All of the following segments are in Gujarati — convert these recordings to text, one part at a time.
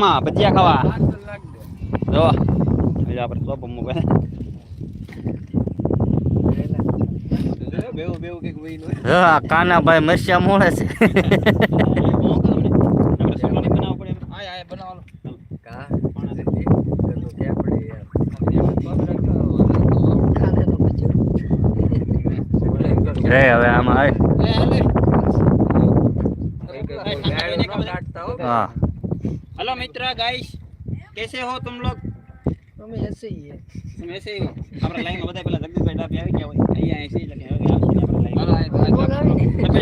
શોપમાં ભજીયા ખાવા. જો આપણે કંઈક વહીનું. હા કાનાભાઈ મરચા મોડે છે. રે હવે આમાં હા. हेलो मित्र गाइस कैसे हो तुम लोग तुम ऐसे ही हो આપણે લાઈન બધા પેલા જગદીશભાઈ ડાબી આવી ગયા હોય અહીંયા એસી લખે હવે આવશે ને આપણે લાઈન તમે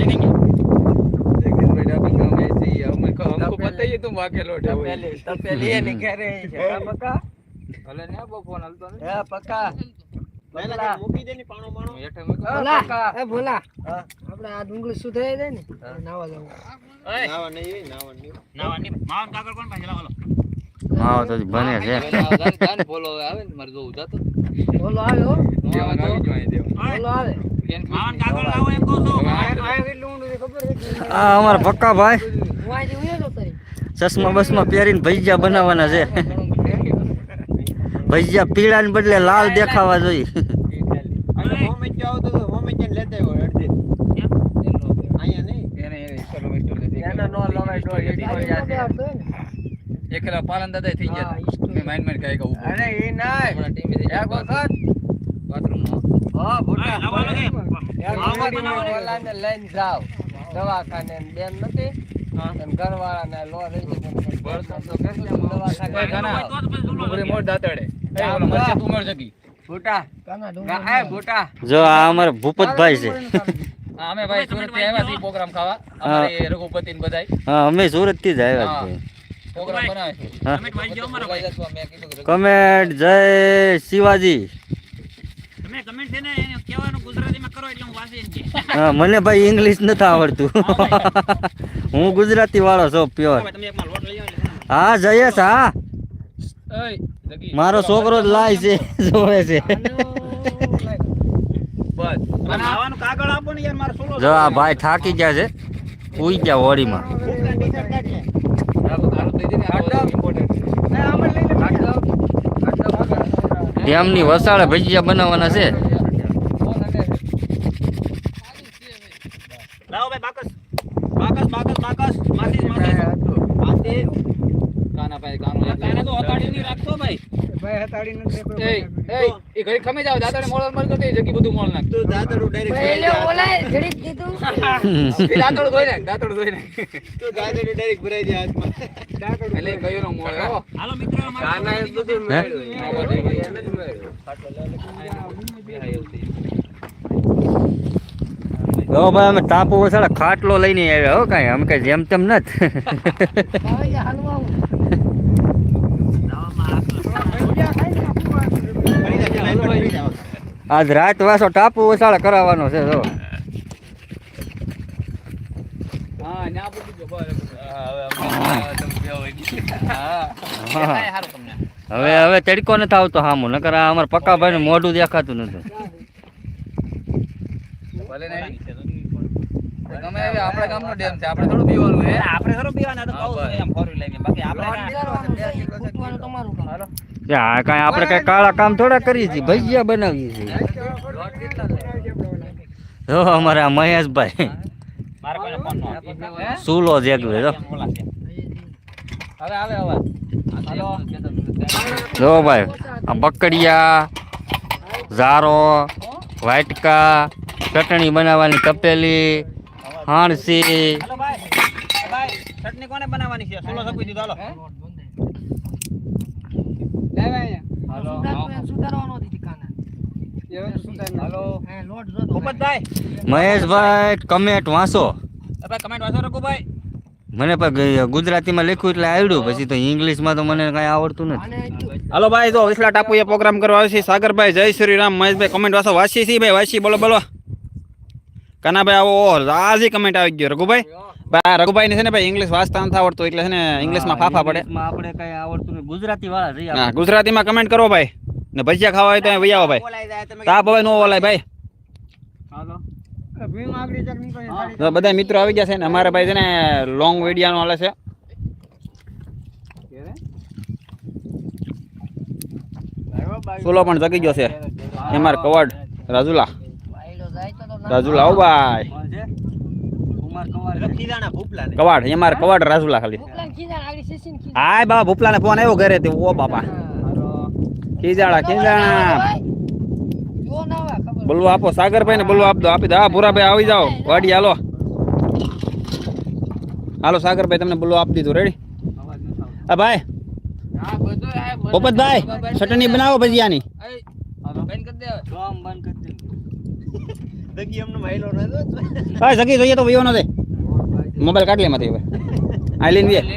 કઈ ગયા हमको पता ही है तुम वहाँ के लौटे हो ભલે ને બહુ ફોન હાલતો ને પહેલા મૂકી દે ને પાણો પાણો હેઠે મૂકો. આપણે આ ડુંગળી સુધારી જાય ને નાવા જવું. નાવા નહીં નાવા નહીં નાવા નહીં. માવન કાગળ કોણ પાસે? લાવો માવો તો બને છે. જાન- જાન બોલો આવે ને મારે જોવું જાતો બોલો આવ્યો દેવાનું આવી ગયું અહીં દેવાનું. બોલો આવે. માવન કાગળ લાવો એમ કહું છું. આયો કેટલું ઊંડું છે ખબર છે? આ અમારા પક્કા ભાઈ. ચશ્મા બસમાં પહેરીને ભજીયા બનાવવાના છે. ભજીયા પીળા ને બદલે લાલ દેખાવા જોઈએ અને હોમે જાવ તો હોમે જઈને લેતા આવ્યો અડધી અહીંયા નહીં એને એને કિલોમીટર નથી. એના નો લવાય ડોર, એ ડીપર યાદ છે. એકલા પાલન દાદા થઈ ગયા. મેં માઇન્ડ માઇન્ડ કાંઈ કહું અરે એ ના હમણાં ટીમે થઈ એક વખત બાથરૂમમાં. હા, ભૂટા. હા, લાવો લાગે. એક આવો ગાડીમાં બનાવો. ઓલાને લઈને જાવ દવાખાને બેન નથી. ઘરવાળાને લો રહી છે દવાખાને કોઈ ઘણા. ડુંગળી એ ઓલો મરચા તું મર જગી. ભૂટા. કાના હા, ભૂટા. જો આ અમારા ભૂપતભાઈ છે. અમે ભાઈ સુરતથી આવ્યા છીએ પ્રોગ્રામ ખાવા. અમારે રઘુપતિ ને બધાય. હા અમે સુરતથી જ આવ્યા. છીએ. પ્રોગ્રામ બનાવે છે. કમેન્ટ જય શિવાજી. તમે કમેન્ટ છે ને કહેવાનું ગુજરાતીમાં કરો એટલે હું વાંચી હા મને ભાઈ ઇંગ્લિશ નથી આવડતું. હું ગુજરાતી વાળો છું પ્યોર તમે એક માં લોટ લઈ આવો એટલે. હા જયેશ હા. મારો છોકરો જ લાય છે જોવે છે. બસ. અને આવાનું કાગળ આપો ને યાર મારો સોલો જો આ ભાઈ થાકી ગયા છે ઉઈ ગયા હોળીમાં. ડેમની વસાળે ભજીયા બનાવવાના છે. લાવો ભાઈ બાકસ. બાકસ બાકસ બાકસ. માસી માસી માસી કાના ભાઈ, કાનો કાને તો હતાડી ની રાખતો ભાઈ. એય, એય, એ ઘરે ખમી જાવ દાદાને મોળલ મર કરતી જગી બધું મોળ નાખ. તું ડાયરેક્ટ એટલે ઓલા જડી દીધું એ દાંતરડું ધોઈ નાખ દાંતરડું ધોઈ નાખ. તું દાદડું ડાયરેક્ટ ભરાઈ દે હાથમાં. એટલે ગયો નો મોળ હો. હાલો મિત્રો હે? આ બધું જો ભાઈ અમે ટાપુ વસાળે ખાટલો લઈને આવ્યા હો કાંઈ અમે કઈ જેમ તેમ નથી આવે છે હાલવા આજ રાત વાસો ટાપુ વસાળે કરાવવાનો છે જો. હવે અમે તમે બે વાગી હા. હા. કાંઈ હારું તમને. હવે હવે તડકો નથી આવતો હામું નકર અમારે પક્કા પક્કાભાઈ નું મોઢું દેખાતું નથી ભલે ને ગમે હવે આપણા ગામનો ડેમ છે આપણે થોડું પીવાનું હે આપણે ખરો પીવાના તો હા, કહું છું એમ ફોર લઈને બાકી આપણે કરવાનું છે, ઈ ફૂટવાનું તમારું કામ. આ કાંઈ આપણે કઈ કાળા કામ થોડા કરીએ છીએ ભજીયા બનાવીએ છીએ. જો અમારે મહેશભાઈ? સુલો જેગવે જો. હવે આવે હવે. જો ભાઈ આ બકડિયા ઝારો વાટકા ચટણી બનાવવાની તપેલી હાણસી. હાલો ભાઈ ભાઈ ચટણી કોને બનાવવાની છે? સોલો સપી દીધો હાલો. હાલો. સુધારવું એમ સુધારવાનું હતી ઠીકાના. હાલો. હે, લોટ ભૂપતભાઈ મહેશભાઈ કમેન્ટ વાંચો. એ ભાઈ કમેન્ટ વાંચો રઘુભાઈ. મને પણ ગુજરાતીમાં લખ્યું એટલે આવડ્યું. પછી તો ઇંગ્લિશમાં તો મને કઈ આવડતું નથી. હાલો ભાઈ તો વિસલા ટાપુએ પ્રોગ્રામ કરવા આવ્યો છે. સાગરભાઈ જય શ્રી રામ. મહેશભાઈ કમેન્ટ વાંચો. વાંચી છે ભાઈ વાંચી. બોલો બોલો. કાનાભાઈ આવો રાજી કમેન્ટ આવી ગયો. રઘુભાઈ? ભાઈ રઘુભાઈ ને છે ને ભાઈ ઇંગ્લિશ વાંચતા નથી આવડતું એટલે છે ને ઇંગ્લિશમાં ફાફા પડે. આપણે કઈ આવડતું નહીં. ગુજરાતી વાળા છીએ ગુજરાતી ગુજરાતીમાં કમેન્ટ કરો ભાઈ. ને ભજીયા ખાવા હોય તો આવો ભાઈ. તાપ હવે નો ઓલાય ભાઈ. બધા મિત્રો આવી ગયા છે ને અમારા ભાઈ છે ને લોંગ વિડિયાનો હાલે છે. સોલો પણ જગી ગયો છે. એમાર કવર્ડ રાજુલા. ના રાજુલા ભાઈ. કવાડ એમાર કવાડ રાજુલા ખાલી. હા હાય બાબા ભૂપલાને ફોન આવ્યો ઘરે તે ઓ બાપા ખીજાણા ખીજાણા. જો ના હોય ખબર બોલવા આપો સાગરભાઈ ને બોલવા આપો આપી દો. હા ભૂરાભાઈ આવી જાઓ. વાડી હાલો. હાલો સાગરભાઈ તમને બોલવા આપી દીધું. રેડી હા ભાઈ. પોપટભાઈ ચટણી બનાવો ભજીયાની. બંધ કરી હા જગી જોઈએ તો વયો નથી મોબાઈલ કાઢ લે એમાંથી હવે. આ લઈને વે ને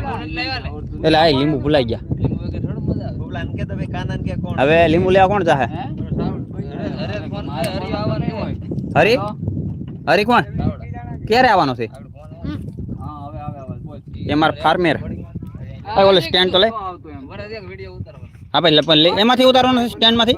એટલે આ લીંબુ ભૂલાઈ ગયા. હવે લીંબુ લેવા કોણ જાહે? હે? અરે ફોન હરી? હરી હરી કોણ? ક્યારે આવવાનો છે? એ હવે આવે આવે બોલ એમાર ફાર્મેર. હા ઓલે સ્ટેન્ડ તો લે. આવતો એમ વરસ એક વિડિયો ઉતારવાનો હા ભાઈ એમાંથી ઉતારવાનો છે સ્ટેન્ડમાંથી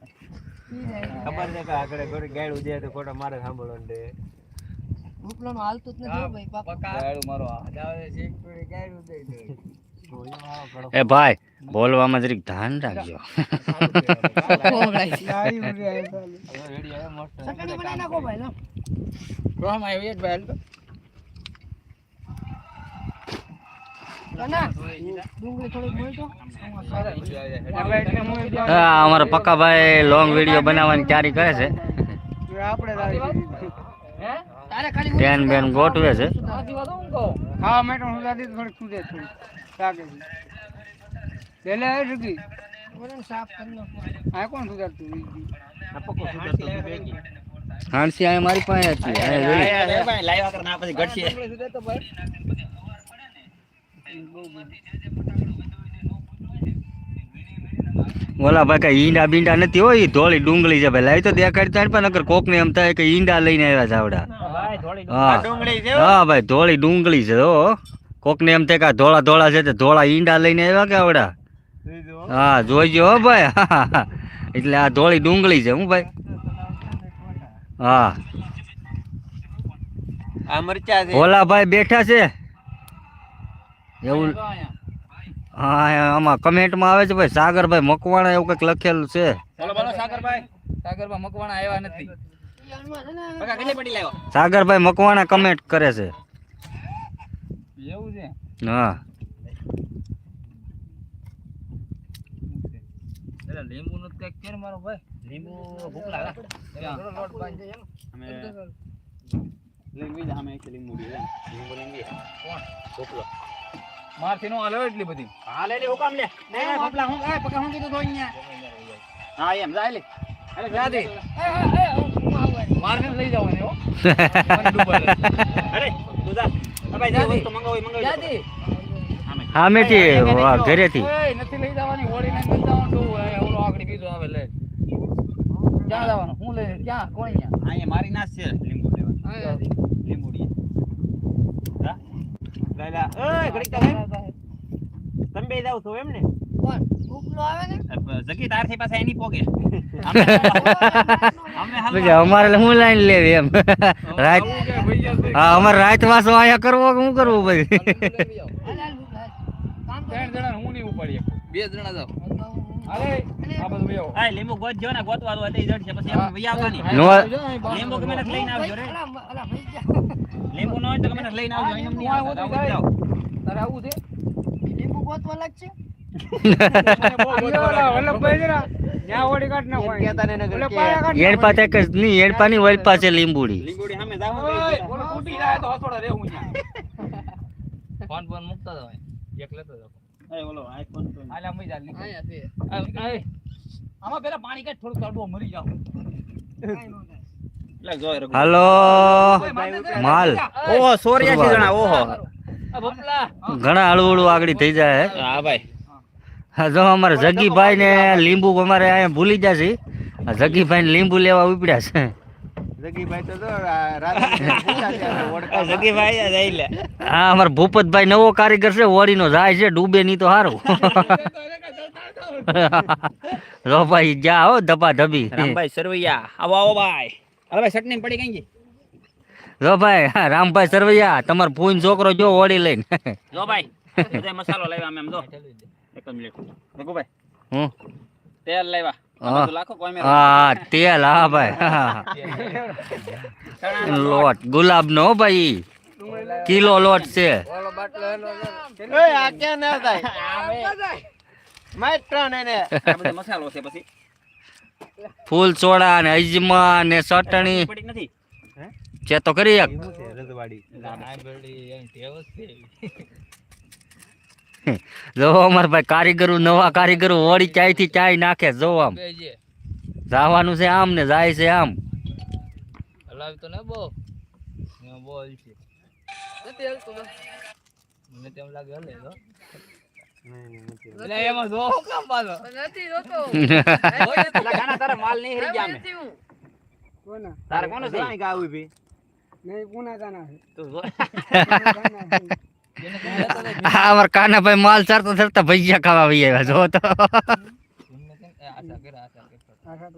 લે છે કે ખીજાણા લઈ લો બરાબર તો ખાવાના મારે સાંભળવાનું ને ભૂખલાનું હાલતું જ નથી ભાઈ પાપા ગાયડું મારો આવે છે એ ભાઈ બોલવામાં જરીક ધ્યાન રાખજો. ચટણી બનાવી નાખો ભાઈ લો. રોમ આવી ભાઈ ના પક્કા અમારા પક્કાભાઈ લોંગ વીડિયો બનાવવાની તૈયારી કરે છે બેન બેન ગોઠવે છે હા વાત હું દાદી થોડીક સુધે થોડી લાગે છે આ કોણ સુધારતું હાંસી આ મારી પાસે. ઓલા ભાઈ કઈ ઈંડા બીંડા નથી હોય ઈ ધોળી ડુંગળી છે ભાઈ. લાવી તો દેખાડતા પણ કોક ને એમ થાય કે ઈંડા લઈને આવ્યા છે હા. હા. ભાઈ ધોળી ડુંગળી છે હો. કોક ને એમ થાય કે આ ધોળા ધોળા છે તે ધોળા ઈંડા લઈને આવ્યા કે આવડા? હા જોઈજો હો ભાઈ. એટલે આ ધોળી ડુંગળી છે હું ભાઈ? હા. આ ઓલા ભાઈ બેઠા છે. એવું હા આમાં કમેન્ટમાં આવે છે ભાઈ સાગરભાઈ મકવાણા એવું કંઈક લખેલું છે. બોલો બોલો સાગરભાઈ. સાગરભાઈ મકવાણા આવ્યા નથી. ઈયાનમાં છે ને બકા કેટલી પડી લાવ્યો? સાગરભાઈ મકવાણા કમેન્ટ કરે છે. એવું છે? હા. એટલે લીંબુ નું કંઈક કેર મારો ભાઈ? લીંબુ ભૂખ લાગે. અમે લીંબુ જ અમે એક લીંબુ લીંબુ લીંબી. ભૂખલો મારથી નો હાલે એટલી બધી. હા લે હુકમ લે. નહીં બાપલા હું કાય પકા હું કીધું તો અહીંયા. હા એમ જાય લે. અરે જાદી એ, એ, એ, હું આવું મારને લઈ જવાની હો. મને અરે તું જા. ભાઈ જે વસ્તુ મંગાવી મંગાવી જાદી. હા વાહ, ઘરેથી. ઓય, નથી લઈ જવાની હોળી ને નથી જવાનું. તું ઓલો આગળ બીજો આવે લે. ક્યાં જવાનું? હું લઈ ક્યાં? કોણ અહીંયા? અહીંયા મારી નાશ છે લીંબુ લેવા લીંબુ ડી હા લાલા ઓય ઘડીક તો તમે બે જાવ છો એમ ને? કોણ ભૂખલો આવે ને? જગી તારથી પાસે એની પોગે. પછી અમારે હું લાઈન લેવી એમ? રાત હા અમારે રાત વાસો આયા કરવો કે શું કરવું ત્રણ જણા હું નહીં ઉપાડી બે જણા જાવ. અરે. આ બધું બે આવો. હા લીંબુ ગોતજો ને ગોતવા દો એટલે જડ પછી આપણે વહી આવવાની. લીંબુ ગમે તે લઈને આવજો રે. જા. લીંબુ ન હોય તો ગમે લઈને આવજો. અહીં નહીં આવું જ તારે આવું છે. લીંબુ ગોતવા લાગશે મને લીંબુડી. જાવ તો. ફોન ફોન મૂકતા જવાય. એક લેતો જાવ. એ ઓલો આઈફોન તો હાલે આમ જા નીકળ. અહીંયા છે આ- આ- આમાં પેલા પાણી કાઢ થોડું તડબો મરી જાવ હાલો. માલ. ઓહો 84 જણા ઓહો. ઘણા હળવું આગળ થઈ જાય હા. ભાઈ. હા જો અમારે જગીભાઈ ને લીંબુ અમારે અહીંયા ભૂલી જશે. છે જગીભાઈ ને લીંબુ લેવા ઉપડ્યા છે. જગીભાઈ તો. જગીભાઈ જઈ લે હા અમારે ભૂપતભાઈ નવો કારીગર છે હોળીનો જાય છે ડૂબે નહીં તો સારું જો ભાઈ જા હો ધબા ધબી રામભાઈ સરવૈયા આવો આવો ભાઈ. અરે ભાઈ ચટણી પડી ગઈ? જો ભાઈ હા, રામભાઈ સરવૈયા તમારો ફૂન છોકરો જો ઓળી લઈને. જો ભાઈ મસાલો લેવા અમે જો. એક મિનિટ રઘુભાઈ હું તેલ લાવ્યા. હા. લાખો હા તેલ હા ભાઈ. હા. લોટ. ગુલાબ નો ભાઈ. કિલો લોટ છે. ઓલો બાટલો એનો છે. ઓય, આ ક્યાં ના થાય? માઇટ ત્રણ એને. આ બધો મસાલો છે પછી. ફૂલ સોડા ને અજમા ને ચટણી. ચેતો નથી? છે તો કરી એક. જો અમાર ભાઈ કારીગરો નવા કારીગરો વળી ચાયથી ચાય નાખે જો આમ. બે જે. જવાનું છે આમ ને જાય છે આમ. હલાવી તો ને બહુ ને બહુ હલશે નથી હલતું બસ. મને તેમ લાગે હલે તો એટલે એમાં જો કામ પાછો? એટલે ગાના તારા માલ નહીં હરી ગયા અમે. કોના? તારે કોનો છે નહીં પૂના તાના છે? તું લેતો અમાર કાનાભાઈ માલ ચરતા ચરતા ભજીયા ખાવા આવી આવ્યા જો તો. હા હા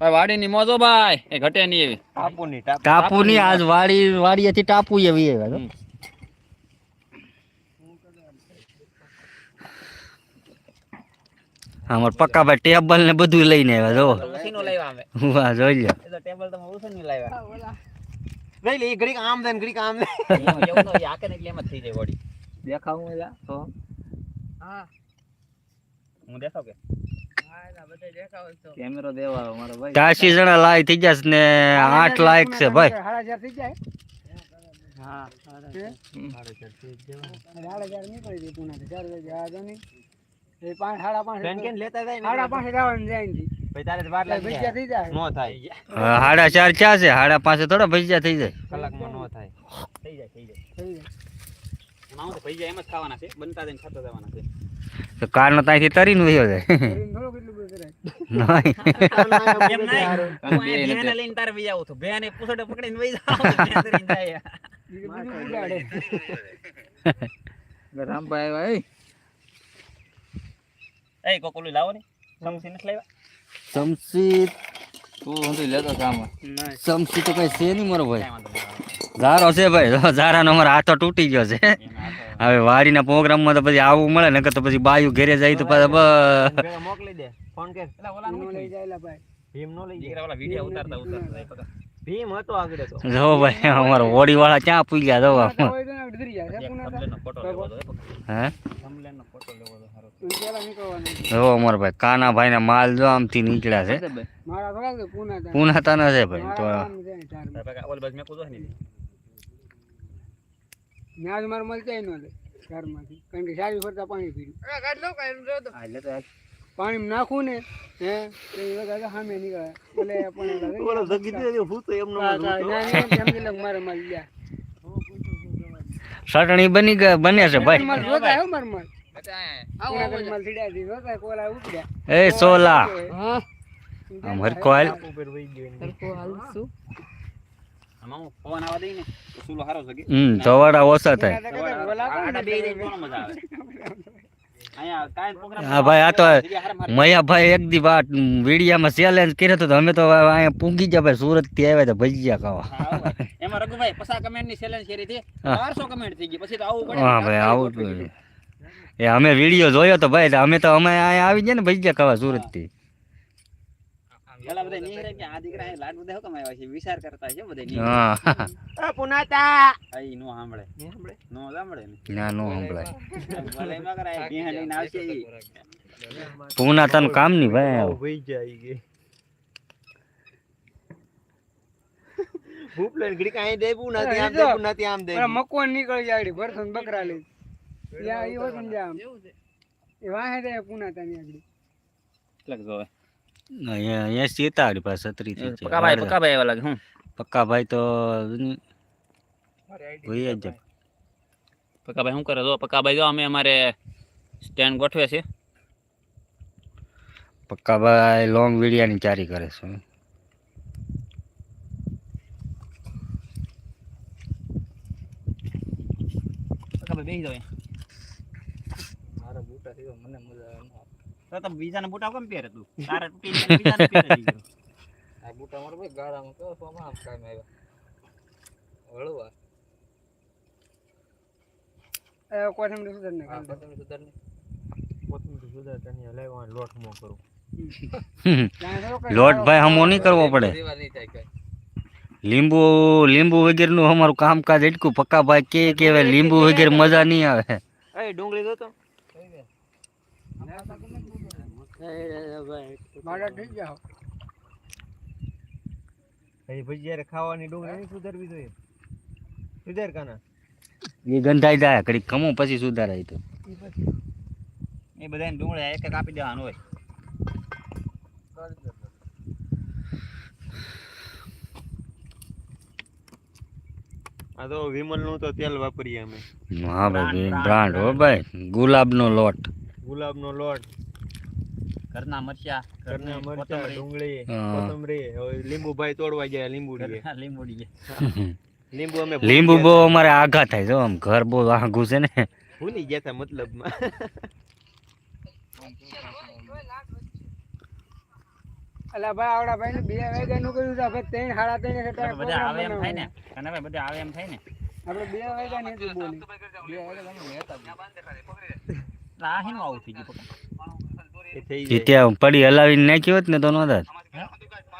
ભાઈ વાડીની મોજો ભાઈ. એ ઘટે નહીં એવી. ટાપુ ટાપુ ની આજ વાડી વાડીએથી ટાપુ એવી આવ્યા જો. પક્કા ભાઈ ટેબલ ને બધું લઈને આવ્યા જો મશીનો લાવ્યા અમે. વાહ જોઈ લ્યો. એ તો ટેબલ તમે ઉછળ નહીં લાવ્યા લઈ લે ઈ ઘડીક આમ ને ઘડીક આમ થાય. એવું તો આકે ને એટલે એમ જ થઈ જાય વળી. દેખાવું એલા તો. હું. દેખાવ કે? કેમેરો દેવા મારો ભાઈ. જણા લાય થઈ જશે ને આઠ લાઈક છે ભાઈ. સાડા ચાર થઈ જાય? હા હે? સાડા ચાર નીકળી જાય પૂનાથી. ચાર વાગે આ જો નહીં. એ પાંચ સાડા પાંચ બેન કેમ લેતા જાય ને સાડા પાંચ જવાનું જાય ભાઈ તારે વાર લાગી ભજીયા જાય. થઈ જાય. નો થાય. હા, સાડા ચાર ક્યાં છે? સાડા પાંચે થોડા ભજીયા થઈ જાય. કલાકમાં નો થાય. થઈ જાય થઈ જાય. થઈ જાય. એમાં તો ભાઈ એમ જ ખાવાના છે. બનતા જઈને ખાતા જવાના છે. તો કારનો ત્યાંથી તરીને વયો જાય. રામભાઈ ભાઈ એ કોકોલી લાવો ને સમસી નથી લાવ્યા સમસી તું હું લેતો સામાન સમસી તો કઈ છે નહીં મારો ભાઈ. ઝારો છે ભાઈ ઝારાનો અમારો હાથો તૂટી ગયો છે હવે વાડીના પ્રોગ્રામમાં તો પછી આવું મળે નકર તો પછી બાયું ઘેરે જાય તો પાછા બસ મોકલી દે ફોન કર ઓલા નો લઈ જાય ભાઈ ભીમ નો લઈ જાય ઓલા વિડિયો ઉતારતા ઉતારતા. ભીમ હતો આગળ તો. જો ભાઈ અમારો હોડી વાળા ક્યાં જો આમ. હારો. પેલા નીકળવાનું જો અમારો ભાઈ કાના ભાઈ ના માલ જો આમથી નીકળ્યા છે. મારા થોડા કે પૂના તાના. છે ભાઈ તો આમ મેં ન્યાજ મારે મળતા નો કારણ કે સારી ફરતા પાણી પીડ્યું. આ લે તો આ પાણી નાખું ને હે તો એ વખતે સામે નીકળે. બોલે પણ બોલો જગી દે ભૂતો એમનો મારે માલ ગયા ચટણી બની ગઈ બને ભાઈ. માર એ સોલા. હા. હું તો છે હમ ધવાડા ઓછા થાય. હા ભાઈ આ તો મયા ભાઈ એક દી વાત વિડીયામાં ચેલેન્જ કર્યો તો અમે તો અહીંયા પૂગી ગયા ભાઈ સુરતથી આવ્યા તો ભજીયા ખાવા. એમાં રઘુભાઈ પસા કમેન્ટની ચેલેન્જ કરી હતી. હા. બારસો કમેન્ટ થઈ ગઈ પછી તો આવું પડે. હા ભાઈ આવું એ અમે વીડિયો જોયો તો ભાઈ અમે તો અમે અહીંયા આવી ગયા ને ભજીયા ખાવા સુરતથી પેલા બધા નિહરે કે આ દીકરા લાડ બધા હુકમ છે? વિચાર કરતા છે બધા હા. આ પુનાતા! આ નો સાંભળે. નો સાંભળે ના? નો સંભળાય ભલે એમાં કરાય બિહાર લઈને આવશે ઈ. પૂના તન કામની ભાઈ. વહી જાય કે ભૂપ લઈને અહીં દે પુનાતી આમ દે પુનાતી આમ દે પેલા મકવાન નીકળી જાય ભરસન બકરા લઈ ત્યાં એ વાહે જાય પૂના તાની આગળ જોવે? અહીંયા અહીંયા સીતાડી પાસે છત્રી થી છે. પકાભાઈ પકાભાઈ એવા લાગે હું પક્કા ભાઈ તો ભઈ જ જાય. પક્કાભાઈ શું કરે જો પક્કાભાઈ જો અમે અમારે સ્ટેન્ડ ગોઠવે છે પક્કાભાઈ લોંગ વિડિયાની ચારી કરે છે પક્કાભાઈ બેસી જાવ મારા બૂટા થી તો મને મજા આવે ના. તો તમે બીજાના બુટા કેમ પહેરે તું? તારે તૂટી જાય બીજાને પહેરે દીકરો. આ બૂટા મારા ભાઈ ગાળામાં કેવો સોમાં આમ કામ આવ્યા? હળવા. એ કોથમરી સુધર ને આ પતંગ સુધારની લોટ ભાઈ હમો નહીં કરવો પડે. લીંબુ લીંબુ વગેરેનું અમારું કામકાજ એટલું પક્કા ભાઈ કે હવે લીંબુ વગેરે મજા નહીં આવે. ડુંગળી જોતો મારા થઈ જાવ એ. ગંધાઈ જાય કડીક ખમું પછી સુધારાય તો. એ બધાને ડુંગળી એક એક આપી દેવાનું હોય. આ તો વિમલનું તો તેલ વાપરીએ અમે. હા ભાઈ બ્રાન્ડ હો ભાઈ ગુલાબનો લોટ. ગુલાબનો લોટ. ઘરના મરચા ઘરના મરચા ડુંગળી કોથમરી. લીંબુ ભાઈ તોડવા ગયા લીંબુ લીંબુડી લીંબુ અમે લીંબુ બહુ અમારે આઘા થાય જો આમ ઘર બહુ આઘું છે ને. ભૂલી ગયા હતા મતલબમાં. અલા ભાઈ આવડા ભાઈ ને બે વાગ્યા નું કર્યું છે. હવે ત્રણ સાડા ત્રણ બધા આવે એમ થાય ને? અને બધા આવે એમ થાય ને? આપણે બે વાગ્યા ને બોલી. આવું થઈ ગયું પક્કા એ થઈ જે જાય. ત્યાં પડી હલાવીને નાખી હોત ને તો નો થાત.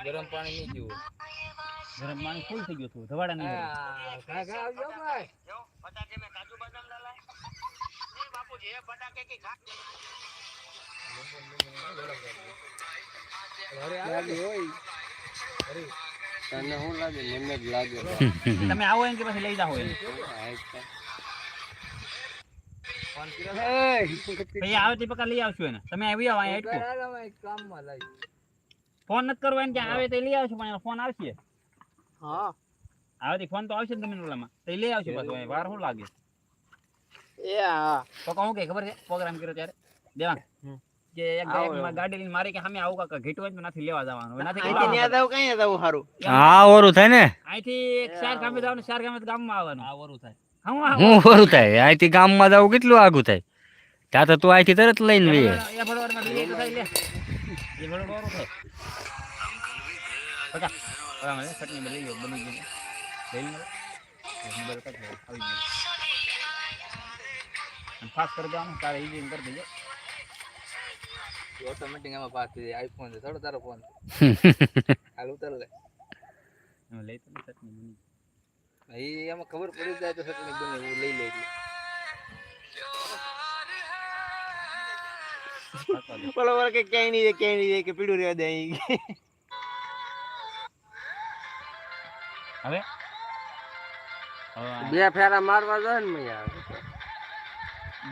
ગરમ પાણી નહીં પીવું. ગરમ પાણી ફૂલ થઈ ગયું હતું. ધવાડા નહીં મળે. ઘા ઘા આવજો ભાઈ. લાગે હોય તને શું લાગે? મને જ લાગે. તમે આવો એમ કે પછી લઈ જાઓ એને એ, પછી આવે તે પક્કા લઈ આવશું એને. તમે આવી આવો અહીંયા હેઠું કામમાં લાગી ફોન નથી કરવો એને ત્યાં આવે તો લઈ આવશું પણ ફોન આવશે. હા. આવે ફોન તો આવશે ને તમે ઓલામાં તો લઈ આવશું પાછું વાર શું લાગે? એ હા. તો કહું કે ખબર છે પ્રોગ્રામ કર્યો ત્યારે? દેવાંગ કે એક ગાયક ગાડી લઈને મારી કે સામે આવું કાકા ઘીટું હોય ને નથી લેવા જવાનું. નથી અહીંથી ન્યા જાવ કઈ જાવ ઓરું થાય ને? અહીંથી એક ચાર ગામે જવાનું ચાર ગામે ગામમાં આવવાનું. વરું થાય. હા હું ઓરું થાય? અહીંથી ગામમાં જવું કેટલું આગું થાય? ત્યાં તો તું અહીંથી તરત લઈને વે. એ ભડવાડમાં લઈ તો થાય લે. એ ભડવાડ વાળું થાય? પકા બરાબર છે ચટણી લઈ ગયો બની ગયું લઈ લે. નંબર કાઢ લે આવી ગયું. ફાસ્ટ કરી દેવાનું તારે ઈઝી કરી દેજો. ઓટોમેટિક આમાં પાસ થઈ જાય. આઈફોન છે થોડો તારો ફોન હાલ ઉતાર લે. લઈ તો ચટણી બની એ એમાં ખબર પડી જાય તો ચટણી બને એવું લઈ લે એટલે પાકવા દે. બોલો બોલો કે ક્યાંય નહીં જાય ક્યાંય નહીં જાય કે પીડું રહેવા દે અહીં હવે હવે આ બે ફેરા મારવા જાય ને મૈયા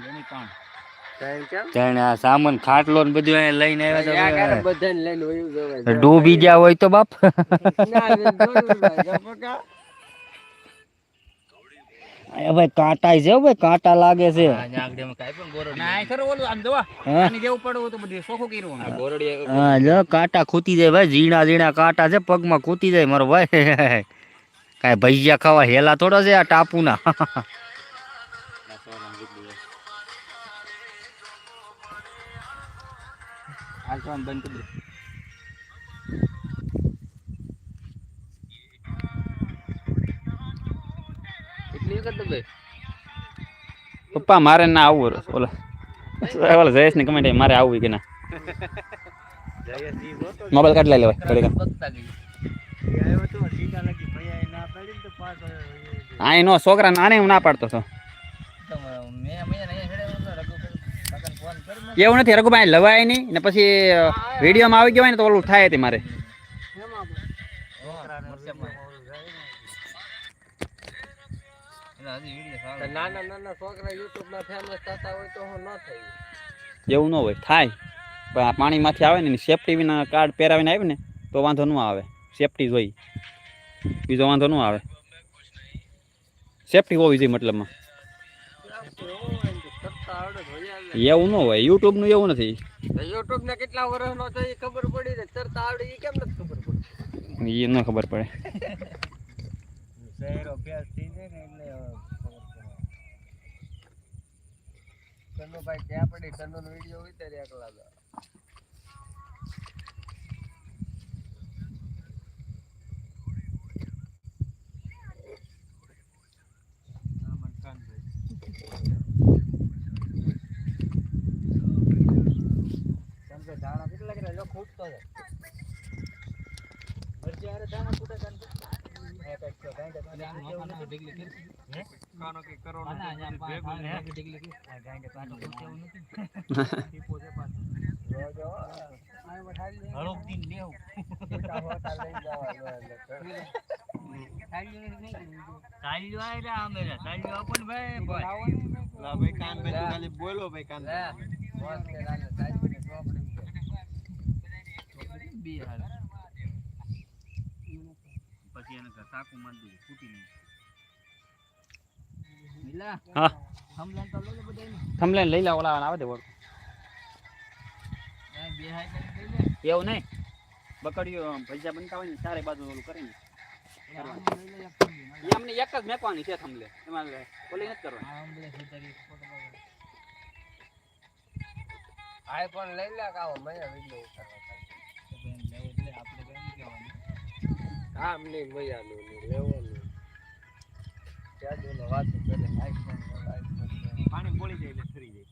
બેની ત્રણ ત્રણ કેમ ત્યાં આ સામાન ખાટલો ને બધું અહીંયા લઈને યા કરે આવ્યા બધાને લઈને વયું જવાય. તો ડૂબી ગયા હોય તો બાપ ના, જોયું ભાઈ. કાંટા છે ભાઈ કાંટા લાગે છે. આંગળીમાં કાંઈ પણ બોરડી અને આ ખરું ઓલું આમ જોવા હા. આની જેવું પડવું તો બધું સોખું કર્યું આમ. બોરડી હા જો કાંટા ખૂતી જાય ભાઈ ઝીણા ઝીણા કાંટા છે પગમાં ખૂતી જાય મારો ભાઈ. કાંઈ ભજીયા ખાવા હેલા થોડા છે આ ટાપુના. ના બંધ કરી વખત પપ્પા મારે ના આવવું ઓલા. ઓલા જયેશની કમેન્ટ મારે આવવું કે ના? મોબાઈલ કાઢ લઈ લેવાય બગતા ગઈ એનો છોકરા નાને હું ના પાડતો છો એવું નથી રઘુભાઈ લવાય નહીં ને પછી વિડીયોમાં આવી ગયો હોય ને તો ઓલું થાય તે મારે તો નાના નાના છોકરા યુટ્યુબમાં ફેમસ થતા હોય તો હું ન થઈ એવું ન હોય થાય. પણ આ પાણીમાંથી આવે ને સેફટી વિના કાર્ડ પહેરાવીને આવે ને તો વાંધો ન આવે. સેફટી જોઈ. બીજો વાંધો ન આવે. સેફટી હોવી જોઈએ મતલબમાં. એવું ન હોય. યુટ્યુબનું એવું નથી. ને કેટલા વર્ષનો છે એ ખબર પડી ને ચરતા આવડે એ કેમ નથી ખબર પડે? એ ન ખબર પડે. શહેરો ભાઈ ક્યાં પડી કનુ નો વીડિયો ઉતારી એકલા તો. દાણા કેટલા કેટલા લો ખૂટતો છે મરચી હારે દાણા કાન એ તો. હે? કાનો કે કરો ને. બોલો ભાઈ કાન. પછી એને સાકું મારી દીધું, ફૂટી નહીં. હા. થમલેન લઈ લાવો લાવવાના આવે દે. એવું નહીં. બકડીઓ ભજીયા બનતા હોય ને ચારે બાજુ ઓલું કરીને અમને એક જ મેકવાની છે થમલે. એમાં ઓલી નથી કરવાની. આય પણ લઈ લે કાવો મને વિડિયો ઉતારવા ભાઈ લો લેવો કામ નહીં લેવાનું ત્યાં વાતો કરે પાણી બોલી જાય એટલે ફરી જાય.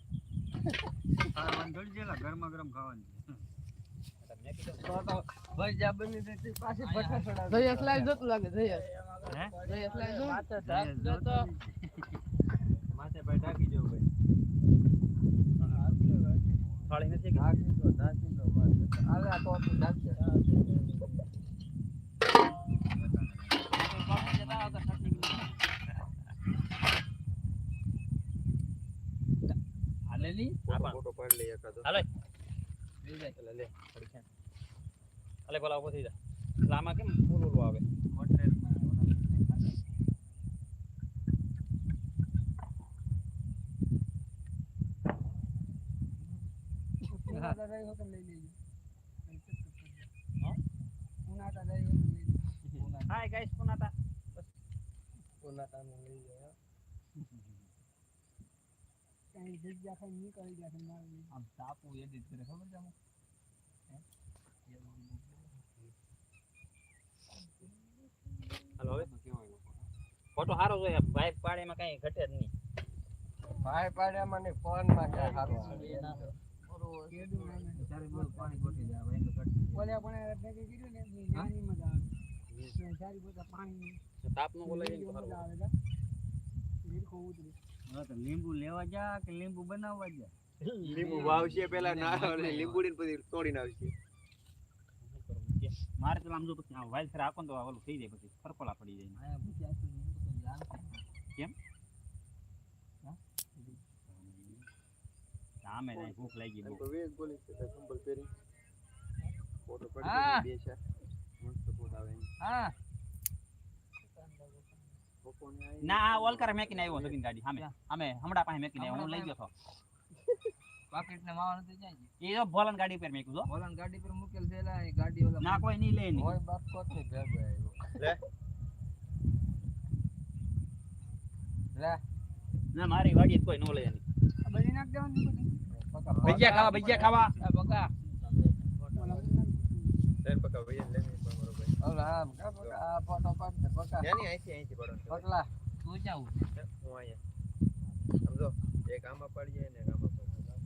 ગરમા ગરમ ખાવાનું. માથે ભાઈ. ઢાંકી જવું ભાઈ. થાળી નથી ઢાકી દો ઢાકી દો માથે હાલે આ તો તું ઢાક દે હાલે નહીં? ફોટો ફોટો પાડી એકાદો. હાલે. લઈ જાય. લે થોડી ખેંચ. અલે પેલા ઊભો થઈ જા. લામા કેમ ફૂલ ઓલું આવે? Hi guys પુનાતા. પુનાતા લઈ જાય કઈ જગ્યા ખાઈ નીકળી ગયા છે મારે આમ ટાપુ edit કરે ખબર છે આમાં? હાલો હવે ફોટો સારો જોઈએ બાઇક પાડે એમાં કઈ ઘટે જ નહીં ભાઈ પાડ્યામાં નહીં ફોનમાં ક્યાં સારું આવે કેદું નામે તારે બોલ પાણી ગોઠવી દે, આ ભાઈને કટ. ઓલા પણ ભેગી કીધું ને એની નાની મજા આવે ત્યાં સારી બધા પાણી તાપ નો બોલાય ને હા તો લીંબુ લેવા જા કે લીંબુ બનાવવા જા? લીંબુ વાવશે પેલા ના લીંબુડી પછી તોડી નાખશે મારે તો આમ જો પછી વાઇલ ફેર આખો તો ઓલું થઈ જાય પછી ફરકોલા પડી જાય. કેમ? સામે લીંબુ નહીં ભૂખ લાગી ગઈ તો વેગ બોલી છે સંભળ પેરી. પહેરી ફોટો પડી બે મસ્ત ફોટો આવે. હા. ના આ ઓલકાર મેકીને આવ્યો સગીન ગાડી સામે અમે હમણાં પાસે મેકીને આવ્યો હું લઈ ગયો હતો પાકેટ ને માવા નથી જાય એ તો ભોલન ગાડી પર મેક્યું છો ઓલાને ગાડી પર મૂકેલ છે એ ગાડી ઓલા ના કોઈ નહીં લે નહીં હોય બાપકોટની ભેગો આવ્યો. લે. લે. ના મારી વાડી કોઈ નો લે નહીં બધી નાખ દેવાની બધી. ભજીયા ખાવા ભજીયા ખાવા. પકા. પણ મારો ભાઈ ઓલા આમ કા પકા આ ફોટો પાડ દે પકા અહીંથી અહીંથી પડો પકલા તું જાવું હું અહીંયા. સમજો એક આમાં પડી જાય ને એક આમાં પડી જાય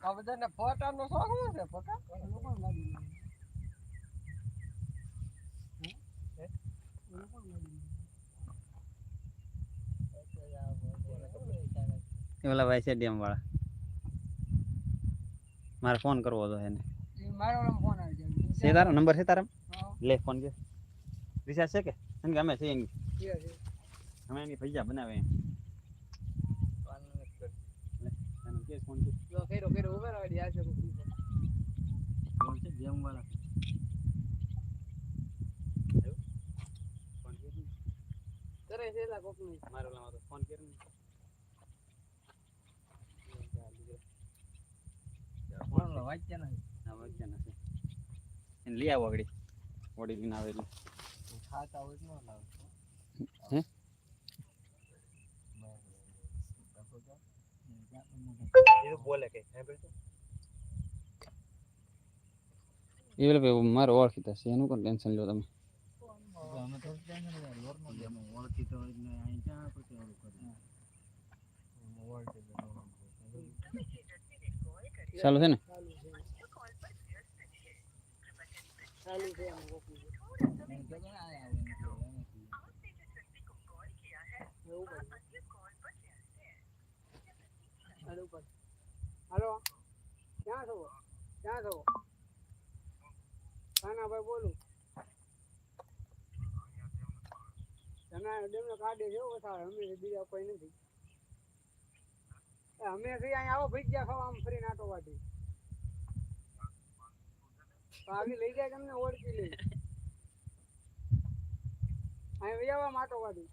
આ બધાને ફોટા નો શોખ શું છે પકા લોકો ગાડી લઈ લોકો ગાડી ઓલા ભાઈ છે ડેમ વાળા મારે ફોન કરવો હતો એને. મારો ફોન છે તારો નંબર છે તારા લે ફોન કે રિચાર્જ છે કે? એમ કે અમે છે એની. અમે એની ભજીયા બનાવે એમ. મારો લાવો ફોન કરી ફોન વાંચ્યા નથી. વાંચ્યા નથી. લઈ આવો આગળ ઓડી લઈને આવે એટલે ખાતા હોય તો ન લાવ હે? એ તો બોલે કઈ સાંભળ તો એ એટલે ભાઈ મારો ઓળખીતા છે એનું કોણ ટેન્શન લો તમે અમે થોડું ટેન્શન લે લોર નો દે ઓળખીતો એટલે અહીં ક્યાં પછી ઓલું કરે ચાલુ છે ને ક્યાં છો ક્યાં છો કાનાભાઈ બોલું તમે કાઢે છે ઓછા અમે બીજા કોઈ નથી અમે અહીંયા આવો ભાઈ ગયા ખાવા આમ ફરીને આટો વાટી આગળ લઈ જાય તમને ઓળખી લઈ. અહીં વૈયાવા માટો વાડી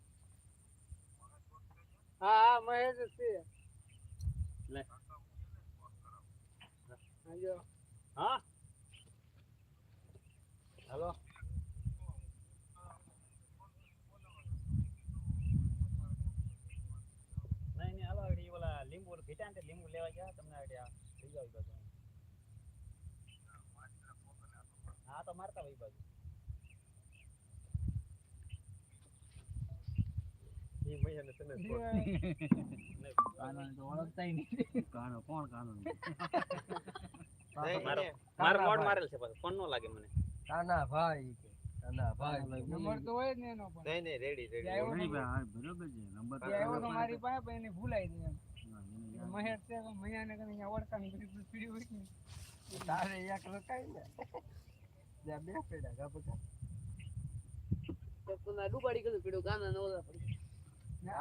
હા હા મહેશ જ છે. લે. હાજો હા? હેલો. નહીં નહીં હાલો આગળ ઓલા લીંબુ ઘીટા ને લીંબુ લેવા ગયા તમને આગળ આ લઈ જાવ ઈ બાજુ હા તો મારતા હોય ઈ બાજુ એ મૈયાને તમે જ બોલો. કાનાને તો ઓળખતાય નહીં કાનો કોણ કાનો નહીં, મારો- નહીં. મારો મોડ મારેલ છે ફોન નો લાગે મને. કાના ભાઈ કે કાના ભાઈ નંબર તો હોય જ ને. નહીં નહીં નહીં પીડી ને ને ત્યાં બે પેડા ગા બધા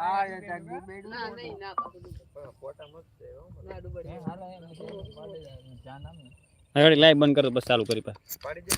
આ એ ત્યાં બે બેડું પણ ફોટા મસ્ત છે હો હાલો ને. લાઈવ બંધ કરો બસ ચાલુ કરી પા પાડી દે